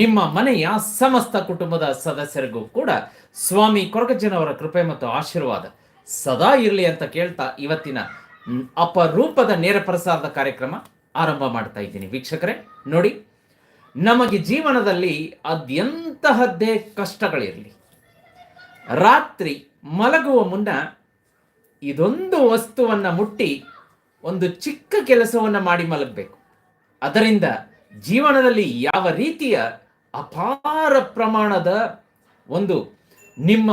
ನಿಮ್ಮ ಮನೆಯ ಸಮಸ್ತ ಕುಟುಂಬದ ಸದಸ್ಯರಿಗೂ ಕೂಡ ಸ್ವಾಮಿ ಕೊರಗಜ್ಜನವರ ಕೃಪೆ ಮತ್ತು ಆಶೀರ್ವಾದ ಸದಾ ಇರಲಿ ಅಂತ ಕೇಳ್ತಾ ಇವತ್ತಿನ ಅಪರೂಪದ ನೇರ ಪ್ರಸಾರದ ಕಾರ್ಯಕ್ರಮ ಆರಂಭ ಮಾಡ್ತಾ ಇದ್ದೀನಿ. ವೀಕ್ಷಕರೇ, ನೋಡಿ, ನಮಗೆ ಜೀವನದಲ್ಲಿ ಅದೆಂತಹದ್ದೇ ಕಷ್ಟಗಳಿರಲಿ. ರಾತ್ರಿ ಮಲಗುವ ಮುನ್ನ ಇದೊಂದು ವಸ್ತುವನ್ನು ಮುಟ್ಟಿ ಒಂದು ಚಿಕ್ಕ ಕೆಲಸವನ್ನು ಮಾಡಿ ಮಲಗಬೇಕು. ಅದರಿಂದ ಜೀವನದಲ್ಲಿ ಯಾವ ರೀತಿಯ ಅಪಾರ ಪ್ರಮಾಣದ ಒಂದು ನಿಮ್ಮ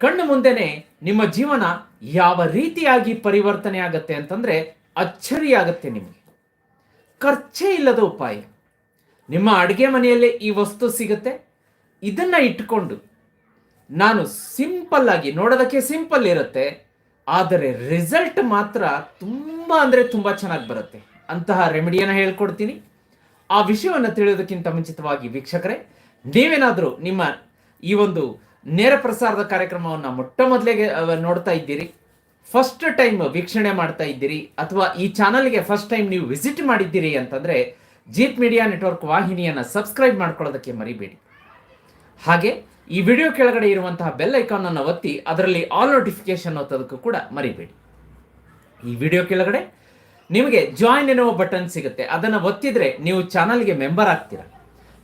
ಕಣ್ಣು ಮುಂದೆನೆ ನಿಮ್ಮ ಜೀವನ ಯಾವ ರೀತಿಯಾಗಿ ಪರಿವರ್ತನೆ ಆಗತ್ತೆ ಅಂತಂದ್ರೆ ಅಚ್ಚರಿ ಆಗತ್ತೆ ನಿಮಗೆ. ಖರ್ಚೇ ಇಲ್ಲದ ಉಪಾಯ. ನಿಮ್ಮ ಅಡುಗೆ ಮನೆಯಲ್ಲೇ ಈ ವಸ್ತು ಸಿಗುತ್ತೆ. ಇದನ್ನ ಇಟ್ಟುಕೊಂಡು ನಾನು ಸಿಂಪಲ್ ಆಗಿ ನೋಡೋದಕ್ಕೆ ಸಿಂಪಲ್ ಇರುತ್ತೆ. ಆದರೆ ರಿಸಲ್ಟ್ ಮಾತ್ರ ತುಂಬ ಅಂದರೆ ತುಂಬ ಚೆನ್ನಾಗಿ ಬರುತ್ತೆ. ಅಂತಹ ರೆಮಿಡಿಯನ್ನು ಹೇಳ್ಕೊಡ್ತೀನಿ. ಆ ವಿಷಯವನ್ನು ತಿಳಿಯೋದಕ್ಕಿಂತ ಮುಂಚಿತವಾಗಿ ವೀಕ್ಷಕರೇ, ನೀವೇನಾದರೂ ನಿಮ್ಮ ಈ ಒಂದು ನೇರ ಪ್ರಸಾರದ ಕಾರ್ಯಕ್ರಮವನ್ನು ಮೊಟ್ಟ ಮೊದಲಿಗೆ ನೋಡ್ತಾ ಇದ್ದೀರಿ, ಫಸ್ಟ್ ಟೈಮ್ ವೀಕ್ಷಣೆ ಮಾಡ್ತಾ ಇದ್ದೀರಿ, ಅಥವಾ ಈ ಚಾನಲ್ಗೆ ಫಸ್ಟ್ ಟೈಮ್ ನೀವು ವಿಸಿಟ್ ಮಾಡಿದ್ದೀರಿ ಅಂತಂದರೆ ಜೀತ್ ಮೀಡಿಯಾ ನೆಟ್ವರ್ಕ್ ವಾಹಿನಿಯನ್ನು ಸಬ್ಸ್ಕ್ರೈಬ್ ಮಾಡ್ಕೊಳ್ಳೋದಕ್ಕೆ ಮರಿಬೇಡಿ. ಹಾಗೆ ಈ ವಿಡಿಯೋ ಕೆಳಗಡೆ ಇರುವಂತಹ ಬೆಲ್ ಐಕಾನ್ ಅನ್ನು ಒತ್ತಿ, ಅದರಲ್ಲಿ ಆಲ್ ನೋಟಿಫಿಕೇಶನ್ ಒತ್ತೋದಕ್ಕೂ ಕೂಡ ಮರಿಬೇಡಿ. ಈ ವಿಡಿಯೋ ಕೆಳಗಡೆ ನಿಮಗೆ ಜಾಯಿನ್ ಎನ್ನುವ ಬಟನ್ ಸಿಗುತ್ತೆ. ಅದನ್ನು ಒತ್ತಿದ್ರೆ ನೀವು ಚಾನಲ್ಗೆ ಮೆಂಬರ್ ಆಗ್ತೀರಾ.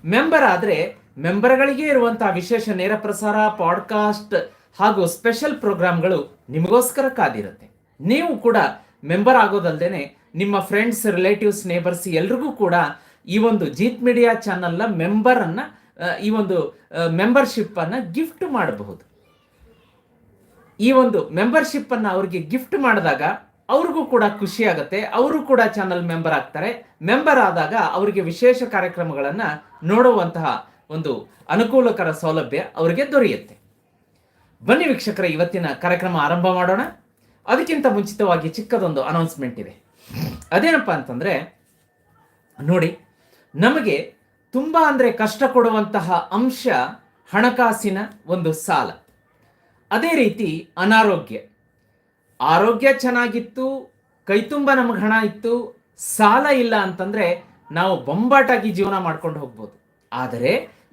ಮೆಂಬರ್ ಆದರೆ ಮೆಂಬರ್ಗಳಿಗೆ ಇರುವಂತಹ ವಿಶೇಷ ನೇರ ಪ್ರಸಾರ ಪಾಡ್ಕಾಸ್ಟ್ ಹಾಗೂ ಸ್ಪೆಷಲ್ ಪ್ರೋಗ್ರಾಮ್ಗಳು ನಿಮಗೋಸ್ಕರ ಕಾದಿರುತ್ತೆ. ನೀವು ಕೂಡ ಮೆಂಬರ್ ಆಗೋದಲ್ದೇನೆ ನಿಮ್ಮ ಫ್ರೆಂಡ್ಸ್ ರಿಲೇಟಿವ್ಸ್ ನೇಬರ್ಸ್ ಎಲ್ರಿಗೂ ಕೂಡ ಈ ಒಂದು ಜೀತ್ ಮೀಡಿಯಾ ಚಾನಲ್ನ ಮೆಂಬರನ್ನು ಈ ಒಂದು ಮೆಂಬರ್ಶಿಪ್ ಅನ್ನ ಗಿಫ್ಟ್ ಮಾಡಬಹುದು. ಈ ಒಂದು ಮೆಂಬರ್ಶಿಪ್ ಅನ್ನ ಅವ್ರಿಗೆ ಗಿಫ್ಟ್ ಮಾಡಿದಾಗ ಅವ್ರಿಗೂ ಕೂಡ ಖುಷಿ ಆಗುತ್ತೆ. ಅವರು ಕೂಡ ಚಾನಲ್ ಮೆಂಬರ್ ಆಗ್ತಾರೆ. ಮೆಂಬರ್ ಆದಾಗ ಅವರಿಗೆ ವಿಶೇಷ ಕಾರ್ಯಕ್ರಮಗಳನ್ನ ನೋಡುವಂತಹ ಒಂದು ಅನುಕೂಲಕರ ಸೌಲಭ್ಯ ಅವರಿಗೆ ದೊರೆಯುತ್ತೆ. ಬನ್ನಿ ವೀಕ್ಷಕರ, ಇವತ್ತಿನ ಕಾರ್ಯಕ್ರಮ ಆರಂಭ ಮಾಡೋಣ. ಅದಕ್ಕಿಂತ ಮುಂಚಿತವಾಗಿ ಚಿಕ್ಕದೊಂದು ಅನೌನ್ಸ್ಮೆಂಟ್ ಇದೆ. ಅದೇನಪ್ಪ ಅಂತಂದ್ರೆ, ನೋಡಿ, ನಮಗೆ ತುಂಬ ಅಂದ್ರೆ ಕಷ್ಟ ಕೊಡುವಂತಹ ಅಂಶ ಹಣಕಾಸಿನ ಒಂದು ಸಾಲ. ಅದೇ ರೀತಿ ಅನಾರೋಗ್ಯ. ಆರೋಗ್ಯ ಚೆನ್ನಾಗಿತ್ತು ಕೈತುಂಬ ನಮಗೆ ಹಣ ಇತ್ತು, ಸಾಲ ಇಲ್ಲ ಅಂತಂದ್ರೆ ನಾವು ಬೊಂಬಾಟಾಗಿ ಜೀವನ ಮಾಡ್ಕೊಂಡು ಹೋಗ್ಬೋದು. ಆದರೆ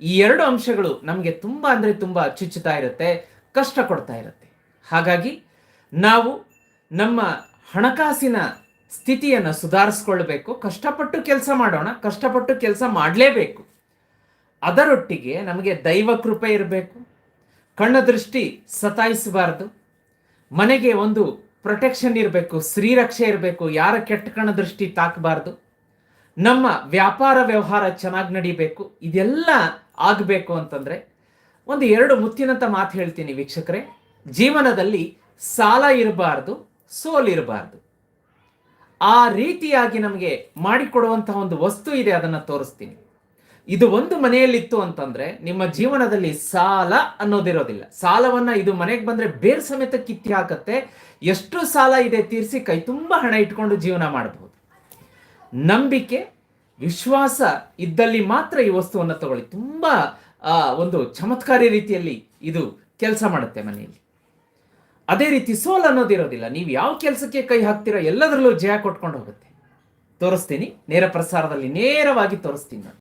ಈ ಎರಡು ಅಂಶಗಳು ನಮಗೆ ತುಂಬ ಅಂದರೆ ತುಂಬ ಚುಚ್ಚುತ್ತಾ ಇರುತ್ತೆ, ಕಷ್ಟ ಕೊಡ್ತಾ ಇರುತ್ತೆ. ಹಾಗಾಗಿ ನಾವು ನಮ್ಮ ಹಣಕಾಸಿನ ಸ್ಥಿತಿಯನ್ನು ಸುಧಾರಿಸ್ಕೊಳ್ಬೇಕು, ಕಷ್ಟಪಟ್ಟು ಕೆಲಸ ಮಾಡೋಣ, ಕಷ್ಟಪಟ್ಟು ಕೆಲಸ ಮಾಡಲೇಬೇಕು. ಅದರೊಟ್ಟಿಗೆ ನಮಗೆ ದೈವ ಕೃಪೆ ಇರಬೇಕು. ಕಣ್ಣ ದೃಷ್ಟಿ ಸತಾಯಿಸಬಾರ್ದು. ಮನೆಗೆ ಒಂದು ಪ್ರೊಟೆಕ್ಷನ್ ಇರಬೇಕು, ಸ್ತ್ರೀರಕ್ಷೆ ಇರಬೇಕು, ಯಾರ ಕೆಟ್ಟ ಕಣ ದೃಷ್ಟಿ ತಾಕಬಾರ್ದು. ನಮ್ಮ ವ್ಯಾಪಾರ ವ್ಯವಹಾರ ಚೆನ್ನಾಗಿ ನಡಿಬೇಕು, ಇದೆಲ್ಲ ಆಗಬೇಕು ಅಂತಂದರೆ ಒಂದು ಎರಡು ಮುತ್ತಿನಂತ ಮಾತು ಹೇಳ್ತೀನಿ ವೀಕ್ಷಕರೇ. ಜೀವನದಲ್ಲಿ ಸಾಲ ಇರಬಾರ್ದು ಸೋಲಿರಬಾರ್ದು ಆ ರೀತಿಯಾಗಿ ನಮಗೆ ಮಾಡಿಕೊಡುವಂತಹ ಒಂದು ವಸ್ತು ಇದೆ, ಅದನ್ನು ತೋರಿಸ್ತೀನಿ. ಇದು ಒಂದು ಮನೆಯಲ್ಲಿತ್ತು ಅಂತಂದ್ರೆ ನಿಮ್ಮ ಜೀವನದಲ್ಲಿ ಸಾಲ ಅನ್ನೋದಿರೋದಿಲ್ಲ. ಸಾಲವನ್ನ ಇದು ಮನೆಗೆ ಬಂದ್ರೆ ಬೇರ್ ಸಮೇತ ಕಿತ್ತಿ ಹಾಕತ್ತೆ. ಎಷ್ಟು ಸಾಲ ಇದೆ ತೀರಿಸಿ ಕೈ ತುಂಬಾ ಹಣ ಇಟ್ಕೊಂಡು ಜೀವನ ಮಾಡಬಹುದು ನಂಬಿಕೆ, ವಿಶ್ವಾಸ ಇದ್ದಲ್ಲಿ ಮಾತ್ರ ಈ ವಸ್ತುವನ್ನು ತಗೊಳ್ಳಿ. ತುಂಬಾ ಒಂದು ಚಮತ್ಕಾರಿ ರೀತಿಯಲ್ಲಿ ಇದು ಕೆಲಸ ಮಾಡುತ್ತೆ ಮನೆಯಲ್ಲಿ. ಅದೇ ರೀತಿ ಸೋಲ್ ಅನ್ನೋದಿರೋದಿಲ್ಲ. ನೀವು ಯಾವ ಕೆಲಸಕ್ಕೆ ಕೈ ಹಾಕ್ತೀರೋ ಎಲ್ಲದರಲ್ಲೂ ಜಯ ಕೊಟ್ಕೊಂಡು ಹೋಗುತ್ತೆ. ತೋರಿಸ್ತೀನಿ. ನೇರ ಪ್ರಸಾರದಲ್ಲಿ ನೇರವಾಗಿ ತೋರಿಸ್ತೀನಿ ನಾನು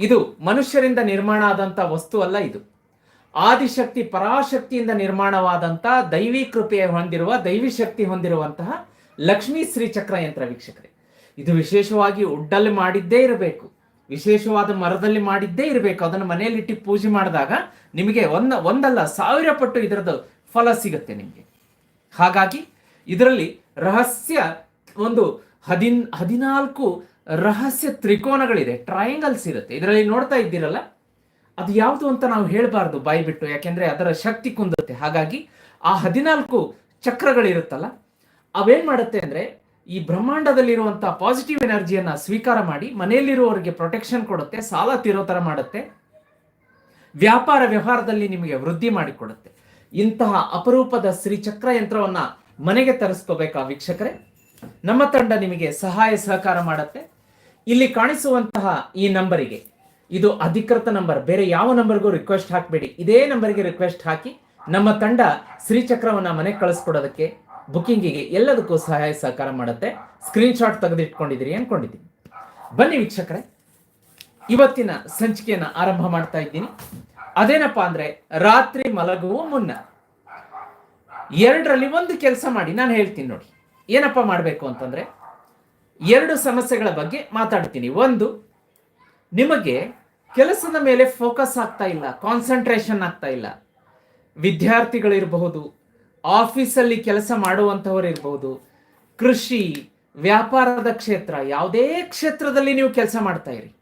ಇದು ಮನುಷ್ಯರಿಂದ ನಿರ್ಮಾಣ ಆದಂಥ ವಸ್ತು ಅಲ್ಲ ಇದು. ಆದಿಶಕ್ತಿ, ಪರಾಶಕ್ತಿಯಿಂದ ನಿರ್ಮಾಣವಾದಂಥ ದೈವಿ ಕೃಪೆ ಹೊಂದಿರುವ, ದೈವಿ ಶಕ್ತಿ ಹೊಂದಿರುವಂತಹ ಲಕ್ಷ್ಮೀ ಶ್ರೀ ಚಕ್ರ ಯಂತ್ರ ವೀಕ್ಷಕರೇ. ಇದು ವಿಶೇಷವಾಗಿ ಉಡ್ಡಲ್ಲಿ ಮಾಡಿದ್ದೇ ಇರಬೇಕು. ವಿಶೇಷವಾದ ಮರದಲ್ಲಿ ಮಾಡಿದ್ದೇ ಇರಬೇಕು. ಅದನ್ನು ಮನೆಯಲ್ಲಿಟ್ಟು ಪೂಜೆ ಮಾಡಿದಾಗ ನಿಮಗೆ ಒಂದ, ಒಂದಲ್ಲ, ಸಾವಿರ ಪಟ್ಟು ಇದರದ್ದು ಫಲ ಸಿಗುತ್ತೆ ನಿಮಗೆ. ಹಾಗಾಗಿ ಇದರಲ್ಲಿ ರಹಸ್ಯ ಒಂದು ಹದಿನ್, ಹದಿನಾಲ್ಕು ರಹಸ್ಯ ತ್ರಿಕೋನಗಳಿದೆ ಟ್ರಯಾಂಗಲ್ಸ್ ಇರುತ್ತೆ. ಇದರಲ್ಲಿ ನೋಡ್ತಾ ಇದ್ದೀರಲ್ಲ? ಅದು ಯಾವುದು ಅಂತ ನಾವು ಹೇಳಬಾರ್ದು ಬಾಯಿ ಬಿಟ್ಟು ಯಾಕೆಂದ್ರೆ ಅದರ ಶಕ್ತಿ ಕುಂದುತ್ತೆ ಹಾಗಾಗಿ ಆ ಹದಿನಾಲ್ಕು ಚಕ್ರಗಳಿರುತ್ತಲ್ಲ, ಅವೇನ್ ಮಾಡುತ್ತೆ ಅಂದ್ರೆ, ಈ ಬ್ರಹ್ಮಾಂಡದಲ್ಲಿರುವಂತಹ ಪಾಸಿಟಿವ್ ಎನರ್ಜಿಯನ್ನ ಸ್ವೀಕಾರ ಮಾಡಿ, ಮನೆಯಲ್ಲಿರುವವರಿಗೆ ಪ್ರೊಟೆಕ್ಷನ್ ಕೊಡುತ್ತೆ, ಸಾಲ ತೀರೋ ತರ ಮಾಡುತ್ತೆ, ವ್ಯಾಪಾರ ವ್ಯವಹಾರದಲ್ಲಿ ನಿಮಗೆ ವೃದ್ಧಿ ಮಾಡಿಕೊಡುತ್ತೆ. ಇಂತಹ ಅಪರೂಪದ ಶ್ರೀಚಕ್ರ ಯಂತ್ರವನ್ನ ಮನೆಗೆ ತರಿಸ್ಕೋಬೇಕಾ ವೀಕ್ಷಕರೇ? ನಮ್ಮ ತಂಡ ನಿಮಗೆ ಸಹಾಯ ಸಹಕಾರ ಮಾಡುತ್ತೆ. ಇಲ್ಲಿ ಕಾಣಿಸುವಂತಹ ಈ ನಂಬರಿಗೆ, ಇದು ಅಧಿಕೃತ ನಂಬರ್, ಬೇರೆ ಯಾವ ನಂಬರ್ಗೂ ರಿಕ್ವೆಸ್ಟ್ ಹಾಕಬೇಡಿ. ಇದೇ ನಂಬರ್ಗೆ ರಿಕ್ವೆಸ್ಟ್ ಹಾಕಿ ನಮ್ಮ ತಂಡ ಶ್ರೀಚಕ್ರವನ್ನ ಮನೆಗೆ ಕಳಿಸ್ಕೊಡೋದಕ್ಕೆ ಬುಕ್ಕಿಂಗಿಗೆ ಎಲ್ಲದಕ್ಕೂ ಸಹಾಯ ಸಹಕಾರ ಮಾಡುತ್ತೆ. ಸ್ಕ್ರೀನ್ ಶಾಟ್ ತೆಗೆದಿಟ್ಕೊಂಡಿದ್ದೀರಿ ಅನ್ಕೊಂಡಿದ್ದೀನಿ. ಬನ್ನಿ ವೀಕ್ಷಕರೇ, ಇವತ್ತಿನ ಸಂಚಿಕೆಯನ್ನು ಆರಂಭ ಮಾಡ್ತಾ ಇದ್ದೀನಿ. ಅದೇನಪ್ಪಾ ಅಂದ್ರೆ, ರಾತ್ರಿ ಮಲಗುವ ಮುನ್ನ ಎರಡರಲ್ಲಿ ಒಂದು ಕೆಲಸ ಮಾಡಿ, ನಾನು ಹೇಳ್ತೀನಿ ನೋಡಿ. ಏನಪ್ಪ ಮಾಡಬೇಕು ಅಂತಂದ್ರೆ ಎರಡು ಸಮಸ್ಯೆಗಳ ಬಗ್ಗೆ ಮಾತಾಡ್ತೀನಿ. ಒಂದು, ನಿಮಗೆ ಕೆಲಸದ ಮೇಲೆ ಫೋಕಸ್ ಆಗ್ತಾ ಇಲ್ಲ ಕಾನ್ಸಂಟ್ರೇಷನ್ ಆಗ್ತಾ ಇಲ್ಲ. ವಿದ್ಯಾರ್ಥಿಗಳಿರಬಹುದು ಆಫೀಸಲ್ಲಿ ಕೆಲಸ ಮಾಡುವಂಥವ್ರು ಇರಬಹುದು, ಕೃಷಿ, ವ್ಯಾಪಾರದ ಕ್ಷೇತ್ರ, ಯಾವುದೇ ಕ್ಷೇತ್ರದಲ್ಲಿ ನೀವು ಕೆಲಸ ಮಾಡ್ತಾ ಇರಿ.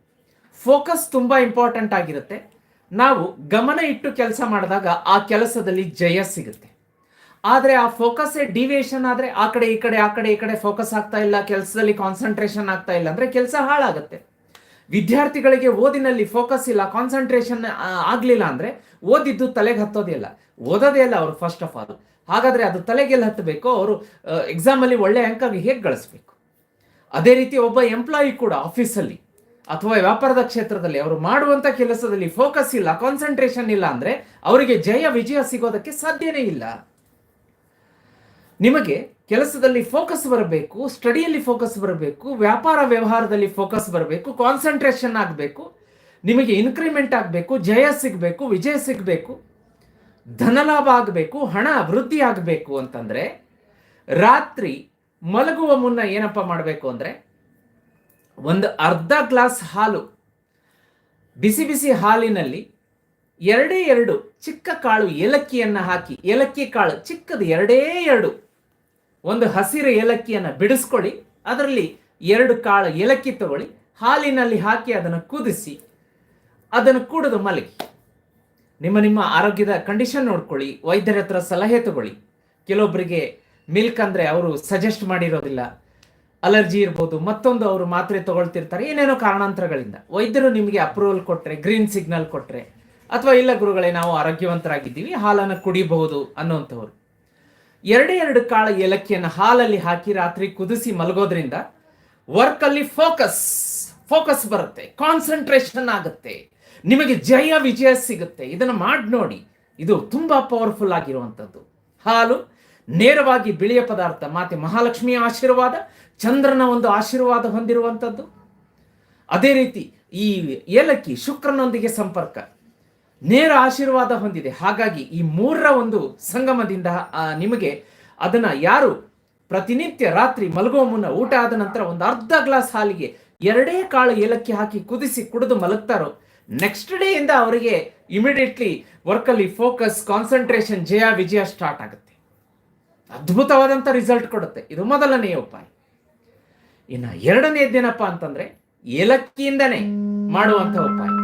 ಫೋಕಸ್ ತುಂಬ ಇಂಪಾರ್ಟೆಂಟ್ ಆಗಿರುತ್ತೆ. ನಾವು ಗಮನ ಇಟ್ಟು ಕೆಲಸ ಮಾಡಿದಾಗ ಆ ಕೆಲಸದಲ್ಲಿ ಜಯ ಸಿಗುತ್ತೆ. ಆದರೆ ಆ ಫೋಕಸ್ ಡಿವಿಯೇಷನ್ ಆದರೆ ಆ ಕಡೆ, ಈ ಕಡೆ, ಆ ಕಡೆ, ಈ ಕಡೆ ಫೋಕಸ್ ಆಗ್ತಾ ಇಲ್ಲ, ಕೆಲಸದಲ್ಲಿ ಕಾನ್ಸಂಟ್ರೇಷನ್ ಆಗ್ತಾ ಇಲ್ಲ ಅಂದರೆ ಕೆಲಸ ಹಾಳಾಗುತ್ತೆ. ವಿದ್ಯಾರ್ಥಿಗಳಿಗೆ ಓದಿನಲ್ಲಿ ಫೋಕಸ್ ಇಲ್ಲ ಕಾನ್ಸಂಟ್ರೇಷನ್ ಆಗ್ಲಿಲ್ಲ ಅಂದರೆ ಓದಿದ್ದು ತಲೆಗೆ ಹತ್ತೋದೇ ಇಲ್ಲ. ಓದೋದೇ ಇಲ್ಲ ಅವರು ಫಸ್ಟ್ ಆಫ್ ಆಲ್ ಹಾಗಾದರೆ ಅದು ತಲೆಗೆಲ್ಲ ಹತ್ತಬೇಕು? ಅವರು ಎಕ್ಸಾಮಲ್ಲಿ ಒಳ್ಳೆ ಅಂಕ ಹೇಗೆ ಗಳಿಸ್ಬೇಕು? ಅದೇ ರೀತಿ ಒಬ್ಬ ಎಂಪ್ಲಾಯಿ ಕೂಡ ಆಫೀಸಲ್ಲಿ ಅಥವಾ ವ್ಯಾಪಾರದ ಕ್ಷೇತ್ರದಲ್ಲಿ ಅವರು ಮಾಡುವಂಥ ಕೆಲಸದಲ್ಲಿ ಫೋಕಸ್ ಇಲ್ಲ ಕಾನ್ಸಂಟ್ರೇಷನ್ ಇಲ್ಲ ಅಂದರೆ ಅವರಿಗೆ ಜಯ, ವಿಜಯ ಸಿಗೋದಕ್ಕೆ ಸಾಧ್ಯನೇ ಇಲ್ಲ. ನಿಮಗೆ ಕೆಲಸದಲ್ಲಿ ಫೋಕಸ್ ಬರಬೇಕು ಸ್ಟಡಿಯಲ್ಲಿ ಫೋಕಸ್ ಬರಬೇಕು, ವ್ಯಾಪಾರ ವ್ಯವಹಾರದಲ್ಲಿ ಫೋಕಸ್ ಬರಬೇಕು ಕಾನ್ಸಂಟ್ರೇಷನ್ ಆಗಬೇಕು, ನಿಮಗೆ ಇನ್ಕ್ರಿಮೆಂಟ್ ಆಗಬೇಕು, ಜಯ ಸಿಗಬೇಕು, ವಿಜಯ ಸಿಗಬೇಕು, ಧನಲಾಭ ಆಗಬೇಕು, ಹಣ ಅಭಿವೃದ್ಧಿ ಆಗಬೇಕು ಅಂತಂದರೆ ರಾತ್ರಿ ಮಲಗುವ ಮುನ್ನ ಏನಪ್ಪ ಮಾಡಬೇಕು ಅಂದರೆ ಒಂದು ಅರ್ಧ ಗ್ಲಾಸ್ ಹಾಲು, ಬಿಸಿ ಬಿಸಿ ಹಾಲಿನಲ್ಲಿ ಎರಡೇ ಎರಡು ಚಿಕ್ಕ ಕಾಳು ಏಲಕ್ಕಿಯನ್ನು ಹಾಕಿ, ಏಲಕ್ಕಿ ಕಾಳು ಚಿಕ್ಕದು ಎರಡೇ ಎರಡು ಒಂದು ಹಸಿರು ಏಲಕ್ಕಿಯನ್ನು ಬಿಡಿಸ್ಕೊಳ್ಳಿ, ಅದರಲ್ಲಿ ಎರಡು ಕಾಳು ಏಲಕ್ಕಿ ತಗೊಳ್ಳಿ, ಹಾಲಿನಲ್ಲಿ ಹಾಕಿ ಅದನ್ನು ಕುದಿಸಿ, ಅದನ್ನು ಕುಡಿದು ಮಲಗಿ. ನಿಮ್ಮ ನಿಮ್ಮ ಆರೋಗ್ಯದ ಕಂಡೀಷನ್ ನೋಡ್ಕೊಳ್ಳಿ, ವೈದ್ಯರ ಹತ್ರ ಸಲಹೆ ತಗೊಳ್ಳಿ. ಕೆಲವೊಬ್ಬರಿಗೆ ಮಿಲ್ಕ್ ಅಂದರೆ ಅವರು ಸಜೆಸ್ಟ್ ಮಾಡಿರೋದಿಲ್ಲ. ಅಲರ್ಜಿ ಇರ್ಬೋದು, ಮತ್ತೊಂದು ಅವರು ಮಾತ್ರೆ ತಗೊಳ್ತಿರ್ತಾರೆ, ಏನೇನೋ ಕಾರಣಾಂತರಗಳಿಂದ. ವೈದ್ಯರು ನಿಮಗೆ ಅಪ್ರೂವಲ್ ಕೊಟ್ಟರೆ ಗ್ರೀನ್ ಸಿಗ್ನಲ್ ಕೊಟ್ಟರೆ ಅಥವಾ ಇಲ್ಲ ಗುರುಗಳೇ, ನಾವು ಆರೋಗ್ಯವಂತರಾಗಿದ್ದೀವಿ, ಹಾಲನ್ನು ಕುಡಿಬಹುದು ಅನ್ನುವಂಥವ್ರು. ಎರಡೇ ಎರಡು ಕಾಳು ಏಲಕ್ಕಿಯನ್ನು ಹಾಲಲ್ಲಿ ಹಾಕಿ ರಾತ್ರಿ ಕುದಿಸಿ ಮಲಗೋದ್ರಿಂದ ವರ್ಕಲ್ಲಿ ಫೋಕಸ್ ಫೋಕಸ್ ಬರುತ್ತೆ ಕಾನ್ಸಂಟ್ರೇಷನ್ ಆಗುತ್ತೆ, ನಿಮಗೆ ಜಯ ವಿಜಯ ಸಿಗುತ್ತೆ. ಇದನ್ನು ಮಾಡಿ ನೋಡಿ. ಇದು ತುಂಬಾ ಪವರ್ಫುಲ್ ಆಗಿರುವಂಥದ್ದು. ಹಾಲು ನೇರವಾಗಿ ಬಿಳಿಯ ಪದಾರ್ಥ, ಮಾತೆ ಮಹಾಲಕ್ಷ್ಮಿಯ ಆಶೀರ್ವಾದ, ಚಂದ್ರನ ಒಂದು ಆಶೀರ್ವಾದ ಹೊಂದಿರುವಂಥದ್ದು. ಅದೇ ರೀತಿ ಈ ಏಲಕ್ಕಿ ಶುಕ್ರನೊಂದಿಗೆ ಸಂಪರ್ಕ. ನೇರ ಆಶೀರ್ವಾದ ಹೊಂದಿದೆ. ಹಾಗಾಗಿ ಈ ಮೂರರ ಒಂದು ಸಂಗಮದಿಂದ ನಿಮಗೆ ಅದನ್ನ ಯಾರು ಪ್ರತಿನಿತ್ಯ ರಾತ್ರಿ ಮಲಗುವ ಮುನ್ನ ಊಟ ಆದ ನಂತರ ಒಂದು ಅರ್ಧ ಗ್ಲಾಸ್ ಹಾಲಿಗೆ ಎರಡೇ ಕಾಳು ಏಲಕ್ಕಿ ಹಾಕಿ ಕುದಿಸಿ ಕುಡಿದು ಮಲಗ್ತಾರೋ? ನೆಕ್ಸ್ಟ್ ಡೇ ಇಂದ ಅವರಿಗೆ ಇಮಿಡಿಯೇಟ್ಲಿ ವರ್ಕಲ್ಲಿ ಫೋಕಸ್ ಕಾನ್ಸಂಟ್ರೇಷನ್ ಜಯ, ವಿಜಯ ಸ್ಟಾರ್ಟ್ ಆಗುತ್ತೆ. ಅದ್ಭುತವಾದಂಥ ರಿಸಲ್ಟ್ ಕೊಡುತ್ತೆ. ಇದು ಮೊದಲನೆಯ ಉಪಾಯ. ಇನ್ನು ಎರಡನೇದೇನಪ್ಪ ಅಂತಂದ್ರೆ ಏಲಕ್ಕಿಯಿಂದನೇ ಮಾಡುವಂಥ ಉಪಾಯ.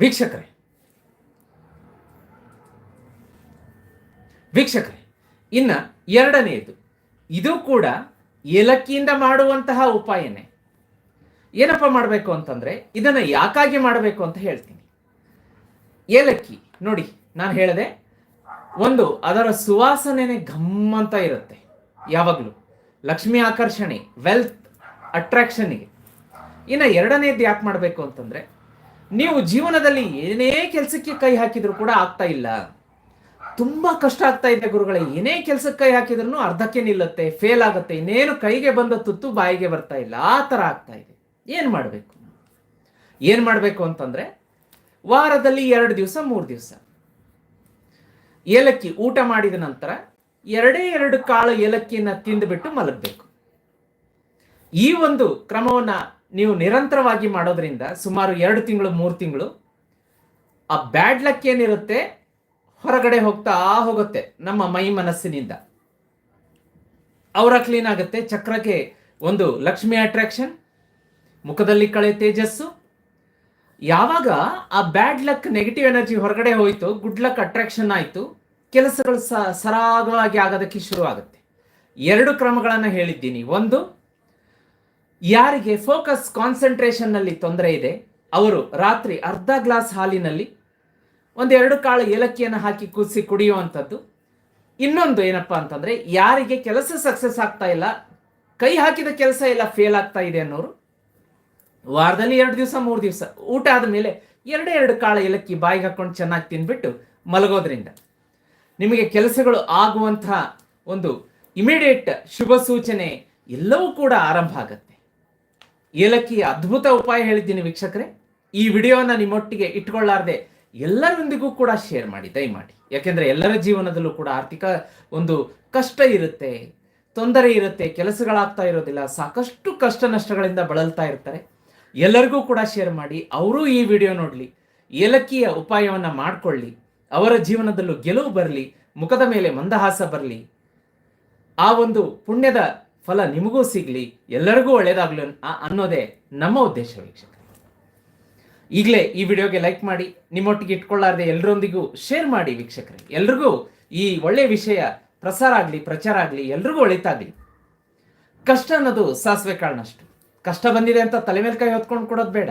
ವೀಕ್ಷಕರೇ ವೀಕ್ಷಕರೇ, ಇನ್ನು ಎರಡನೆಯದು. ಇದು ಕೂಡ ಏಲಕ್ಕಿಯಿಂದ ಮಾಡುವಂತಹ ಉಪಾಯನೇ. ಏನಪ್ಪ ಮಾಡಬೇಕು ಅಂತಂದರೆ, ಇದನ್ನು ಯಾಕಾಗಿ ಮಾಡಬೇಕು ಅಂತ ಹೇಳ್ತೀನಿ. ಏಲಕ್ಕಿ, ನೋಡಿ, ನಾನು ಹೇಳಿದೆ, ಒಂದು, ಅದರ ಸುವಾಸನೆ ಘಮ್ ಅಂತ ಇರುತ್ತೆ, ಯಾವಾಗಲೂ. ಲಕ್ಷ್ಮಿ ಆಕರ್ಷಣೆ ವೆಲ್ತ್ ಅಟ್ರಾಕ್ಷನ್ಗೆ ಇನ್ನು ಎರಡನೇದು ಯಾಕೆ ಮಾಡಬೇಕು ಅಂತಂದ್ರೆ ನೀವು ಜೀವನದಲ್ಲಿ ಏನೇ ಕೆಲಸಕ್ಕೆ ಕೈ ಹಾಕಿದ್ರು ಕೂಡ ಆಗ್ತಾ ಇಲ್ಲ. ತುಂಬಾ ಕಷ್ಟ ಆಗ್ತಾ ಇದೆ ಗುರುಗಳೇ, ಏನೇ ಕೆಲಸಕ್ಕೆ ಕೈ ಹಾಕಿದ್ರು ಅರ್ಧಕ್ಕೆ ನಿಲ್ಲುತ್ತೆ ಫೇಲ್ ಆಗುತ್ತೆ, ಇನ್ನೇನು ಕೈಗೆ ಬಂದ ತುತ್ತು ಬಾಯಿಗೆ ಬರ್ತಾ ಇಲ್ಲ, ಆ ಥರ ಆಗ್ತಾ ಇದೆ. ಏನು ಮಾಡಬೇಕು? ಏನು ಮಾಡಬೇಕು ಅಂತಂದ್ರೆ, ವಾರದಲ್ಲಿ ಎರಡು ದಿವಸ, ಮೂರು ದಿವಸ. ಏಲಕ್ಕಿ ಊಟ ಮಾಡಿದ ನಂತರ ಎರಡೇ ಎರಡು ಕಾಳು ಏಲಕ್ಕಿಯನ್ನು ತಿಂದುಬಿಟ್ಟು ಮಲಗಬೇಕು. ಈ ಒಂದು ಕ್ರಮವನ್ನ ನೀವು ನಿರಂತರವಾಗಿ ಮಾಡೋದ್ರಿಂದ ಸುಮಾರು ಎರಡು ತಿಂಗಳು, ಮೂರು ತಿಂಗಳು ಆ ಬ್ಯಾಡ್ ಲಕ್ ಏನಿರುತ್ತೆ? ಹೊರಗಡೆ ಹೋಗ್ತಾ ಹೋಗುತ್ತೆ ನಮ್ಮ ಮೈ ಮನಸ್ಸಿನಿಂದ. ಅವರ ಕ್ಲೀನ್ ಆಗುತ್ತೆ. ಚಕ್ರಕ್ಕೆ ಒಂದು ಲಕ್ಷ್ಮಿ ಅಟ್ರಾಕ್ಷನ್ ಮುಖದಲ್ಲಿ ಕಳೆ ತೇಜಸ್ಸು. ಯಾವಾಗ ಆ ಬ್ಯಾಡ್ ಲಕ್ ನೆಗೆಟಿವ್ ಎನರ್ಜಿ ಹೊರಗಡೆ ಹೋಯಿತು ಗುಡ್ ಲಕ್ ಅಟ್ರಾಕ್ಷನ್ ಆಯಿತು, ಕೆಲಸಗಳು ಸರಾಗವಾಗಿ ಆಗೋದಕ್ಕೆ ಶುರು ಆಗುತ್ತೆ ಎರಡು ಕ್ರಮಗಳನ್ನು ಹೇಳಿದ್ದೀನಿ. ಒಂದು ಯಾರಿಗೆ ಫೋಕಸ್ ಕಾನ್ಸಂಟ್ರೇಷನ್ನಲ್ಲಿ ತೊಂದರೆ ಇದೆ, ಅವರು ರಾತ್ರಿ ಅರ್ಧ ಗ್ಲಾಸ್ ಹಾಲಿನಲ್ಲಿ ಒಂದೆರಡು ಕಾಳು ಏಲಕ್ಕಿಯನ್ನು ಹಾಕಿ ಕುದಿಸಿ ಕುಡಿಯುವಂಥದ್ದು. ಇನ್ನೊಂದು ಏನಪ್ಪ ಅಂತಂದ್ರೆ, ಯಾರಿಗೆ ಕೆಲಸ ಸಕ್ಸಸ್ ಆಗ್ತಾ ಇಲ್ಲ, ಕೈ ಹಾಕಿದ ಕೆಲಸ ಎಲ್ಲ ಫೇಲ್ ಆಗ್ತಾ ಇದೆ ಅನ್ನೋರು, ವಾರದಲ್ಲಿ ಎರಡು ದಿವಸ, ಮೂರು ದಿವಸ, ಊಟ ಆದಮೇಲೆ ಎರಡೇ ಎರಡು ಕಾಳು ಏಲಕ್ಕಿ ಬಾಯಿಗೆ ಹಾಕೊಂಡು ಚೆನ್ನಾಗಿ ತಿಂದ್ಬಿಟ್ಟು ಮಲಗೋದ್ರಿಂದ ನಿಮಗೆ ಕೆಲಸಗಳು ಆಗುವಂತಹ ಒಂದು ಇಮಿಡಿಯೇಟ್ ಶುಭ ಸೂಚನೆ ಎಲ್ಲವೂ ಕೂಡ ಆರಂಭ ಆಗತ್ತೆ. ಏಲಕ್ಕಿಯ ಅದ್ಭುತ ಉಪಾಯ ಹೇಳಿದ್ದೀನಿ ವೀಕ್ಷಕರೇ. ಈ ವಿಡಿಯೋನ ನಿಮ್ಮೊಟ್ಟಿಗೆ ಇಟ್ಕೊಳ್ಳಾರ್ದೆ ಎಲ್ಲರೊಂದಿಗೂ ಕೂಡ ಶೇರ್ ಮಾಡಿ, ದಯಮಾಡಿ. ಯಾಕೆಂದ್ರೆ ಎಲ್ಲರ ಜೀವನದಲ್ಲೂ ಕೂಡ ಆರ್ಥಿಕ ಒಂದು ಕಷ್ಟ ಇರುತ್ತೆ, ತೊಂದರೆ ಇರುತ್ತೆ, ಕೆಲಸಗಳಾಗ್ತಾ ಇರೋದಿಲ್ಲ, ಸಾಕಷ್ಟು ಕಷ್ಟ ನಷ್ಟಗಳಿಂದ ಬಳಲ್ತಾ ಇರ್ತಾರೆ. ಎಲ್ಲರಿಗೂ ಕೂಡ ಶೇರ್ ಮಾಡಿ, ಅವರು ಈ ವಿಡಿಯೋ ನೋಡಲಿ, ಏಲಕ್ಕಿಯ ಉಪಾಯವನ್ನ ಮಾಡ್ಕೊಳ್ಳಿ, ಅವರ ಜೀವನದಲ್ಲೂ ಗೆಲುವು ಬರಲಿ, ಮುಖದ ಮೇಲೆ ಮಂದಹಾಸ ಬರಲಿ, ಆ ಒಂದು ಪುಣ್ಯದ ಫಲ ನಿಮಗೂ ಸಿಗ್ಲಿ, ಎಲ್ಲರಿಗೂ ಒಳ್ಳೇದಾಗ್ಲಿ ಅನ್- ಅನ್ನೋದೇ ನಮ್ಮ ಉದ್ದೇಶ ವೀಕ್ಷಕ ಈಗಲೇ ಈ ವಿಡಿಯೋಗೆ ಲೈಕ್ ಮಾಡಿ, ನಿಮ್ಮೊಟ್ಟಿಗೆ ಇಟ್ಕೊಳ್ಳಾರ್ದೆ ಎಲ್ಲರೊಂದಿಗೂ ಶೇರ್ ಮಾಡಿ ವೀಕ್ಷಕರೇ. ಎಲ್ರಿಗೂ ಈ ಒಳ್ಳೆಯ ವಿಷಯ ಪ್ರಸಾರ ಆಗಲಿ, ಪ್ರಚಾರ ಆಗಲಿ, ಎಲ್ರಿಗೂ ಒಳಿತಾಗಲಿ ಕಷ್ಟ ಅನ್ನೋದು ಸಾಸಿವೆ ಕಾಳನಷ್ಟು. ಕಷ್ಟ ಬಂದಿದೆ ಅಂತ ತಲೆ ಮೇಲೆ ಕೈ ಹೊತ್ಕೊಂಡು ಕೊಡೋದು ಬೇಡ.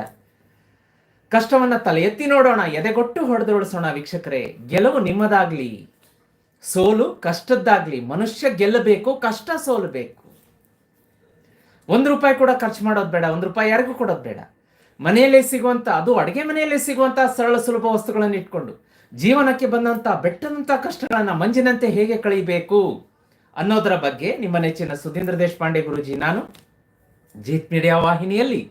ಕಷ್ಟವನ್ನ ತಲೆ ಎತ್ತಿ ನೋಡೋಣ ಎದೆಗೊಟ್ಟು ಹೊಡೆದೋಡಿಸೋಣ ವೀಕ್ಷಕರೇ. ಗೆಲುವು ನಿಮ್ಮದಾಗ್ಲಿ. ಸೋಲು ಕಷ್ಟದ್ದಾಗ್ಲಿ. ಮನುಷ್ಯ ಗೆಲ್ಲಬೇಕು, ಕಷ್ಟ ಸೋಲಬೇಕು ಒಂದು ರೂಪಾಯಿ ಕೂಡ ಖರ್ಚು ಮಾಡೋದು ಬೇಡ, ಒಂದು ರೂಪಾಯಿ ಯಾರಿಗೂ ಕೊಡೋದು ಬೇಡ. ಮನೆಯಲ್ಲೇ ಸಿಗುವಂಥ ಅದು ಅಡುಗೆ ಮನೆಯಲ್ಲೇ ಸಿಗುವಂಥ ಸರಳ ಸುಲಭ ವಸ್ತುಗಳನ್ನು ಇಟ್ಕೊಂಡು ಜೀವನಕ್ಕೆ ಬಂದಂಥ ಬೆಟ್ಟದಂಥ ಕಷ್ಟಗಳನ್ನು ಮಂಜಿನಂತೆ ಹೇಗೆ ಕಳೀಬೇಕು ಅನ್ನೋದರ ಬಗ್ಗೆ ನಿಮ್ಮ ನೆಚ್ಚಿನ ಸುಧೀಂದ್ರ ದೇಶಪಾಂಡೆ ಗುರುಜಿ, ನಾನು ಜೀತ್ ಮೀಡಿಯಾ ವಾಹಿನಿಯಲ್ಲಿ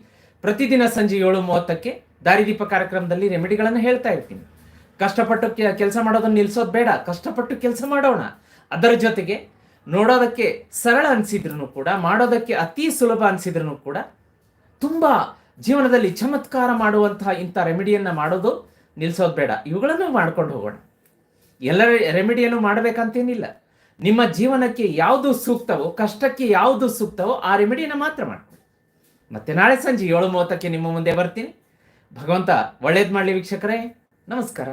ಪ್ರತಿದಿನ ಸಂಜೆ ಏಳು ಮೂವತ್ತಕ್ಕೆ ದಾರಿದೀಪ ಕಾರ್ಯಕ್ರಮದಲ್ಲಿ ರೆಮಿಡಿಗಳನ್ನು ಹೇಳ್ತಾ ಇರ್ತೀನಿ. ಕಷ್ಟಪಟ್ಟು ಕೆಲಸ ಮಾಡೋದನ್ನು ನಿಲ್ಲಿಸೋದು ಬೇಡ, ಕಷ್ಟಪಟ್ಟು ಕೆಲಸ ಮಾಡೋಣ. ಅದರ ಜೊತೆಗೆ ನೋಡೋದಕ್ಕೆ ಸರಳ ಅನಿಸಿದ್ರು ಕೂಡ, ಮಾಡೋದಕ್ಕೆ ಅತಿ ಸುಲಭ ಅನಿಸಿದ್ರು ಕೂಡ, ತುಂಬ ಜೀವನದಲ್ಲಿ ಚಮತ್ಕಾರ ಮಾಡುವಂತಹ ಇಂಥ ರೆಮಿಡಿಯನ್ನು ಮಾಡೋದು ನಿಲ್ಸೋದು ಬೇಡ. ಇವುಗಳನ್ನು ಮಾಡ್ಕೊಂಡು ಹೋಗೋಣ. ಎಲ್ಲ ರೆಮಿಡಿಯನ್ನು ಮಾಡಬೇಕಂತೇನಿಲ್ಲ. ನಿಮ್ಮ ಜೀವನಕ್ಕೆ ಯಾವುದು ಸೂಕ್ತವೋ, ಕಷ್ಟಕ್ಕೆ ಯಾವುದು ಸೂಕ್ತವೋ ಆ ರೆಮಿಡಿಯನ್ನು ಮಾತ್ರ ಮಾಡ್ಕೊಳ್ಳಿ. ಮತ್ತೆ ನಾಳೆ ಸಂಜೆ ಏಳು ಮೂವತ್ತಕ್ಕೆ ನಿಮ್ಮ ಮುಂದೆ ಬರ್ತೀನಿ. ಭಗವಂತ ಒಳ್ಳೇದು ಮಾಡಲಿ ವೀಕ್ಷಕರೇ. ನಮಸ್ಕಾರ.